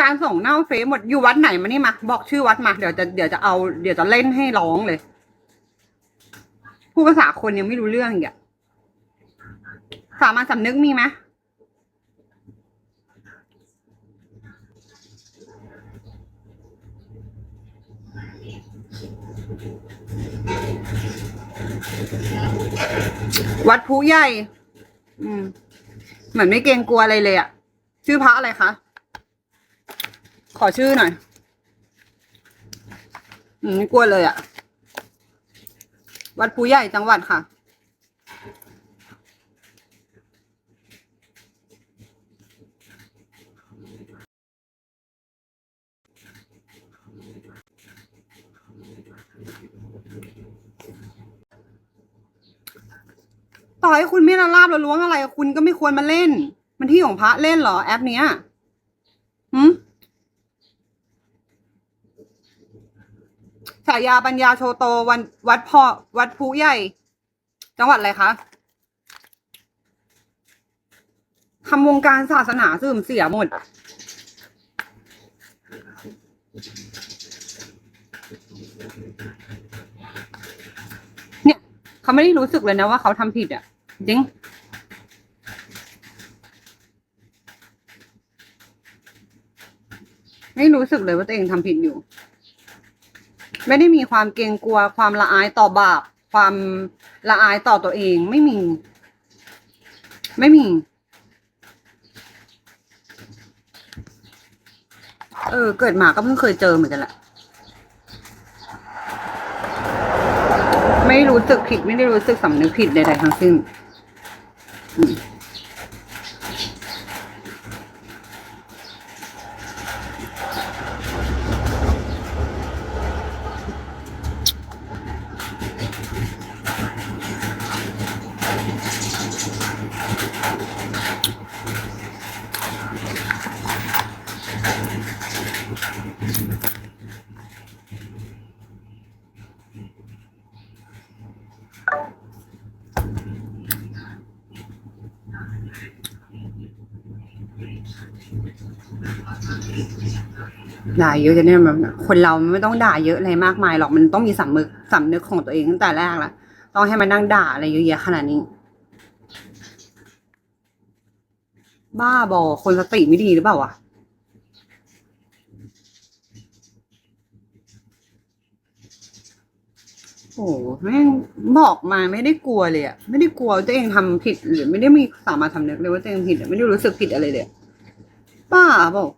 การส่งเน่าเฟซหมดอยู่วัดไหนมานี่มา บอกชื่อวัดมาเดี๋ยวจะเดี๋ยวจะเอาเดี๋ยวจะเล่นให้ร้องเลยพูดภาษาคนยังไม่รู้เรื่องอีกอะสามัญสำนึกมีไหมวัดผู้ใหญ่ อืม เหมือนไม่เกรงกลัวอะไรเลยอะชื่อพระอะไรคะ ขอชื่อหน่อยอืมกลัวเลยอะวัดผู้ใหญ่จังหวัดค่ะ ต่อให้คุณไม่ละลาบละล้วงอะไร คุณก็ไม่ควรมาเล่น มันที่ของพระเล่นเหรอแอปเนี้ยหืม ฉายาปัญญาโชโตวันวัดพ่อวัดภูใหญ่ จังหวัดอะไรคะทำวงการศาสนาเสื่อมเสียหมด เนี่ย เขาไม่ได้รู้สึกเลยนะว่าเขาทำผิดอะ จริงไม่รู้สึกเลยว่าตัวเองทำผิดอยู่ ไม่ได้มีความเกรงกลัว ความละอายต่อบาป ความละอายต่อตัวเองไม่มี ไม่มี เออ เกิดมาก็เพิ่งเคยเจอเหมือนกันแหละไม่รู้สึกผิดไม่ได้รู้สึกสำนึกผิดใดๆทั้งสิ้น ด่าเยอะจะเนี่ยมันคนเราไม่ต้องด่าเยอะอะไรมากมายหรอกมันต้องมีสำนึกสำนึกของตัวเองตั้งแต่แรกละต้องให้มันนั่งด่าอะไรเยอะแยะขนาดนี้ บ้าบอคนสติไม่ดีหรือเปล่าวะโอ้โหแม่งบอกมาไม่ได้กลัวเลยอะไม่ได้กลัวตัวเองทำผิดหรือไม่ได้มีสามารถทำนึกเลยว่าตัวเองผิดไม่ได้รู้สึกผิดอะไรเลยบ้าบอก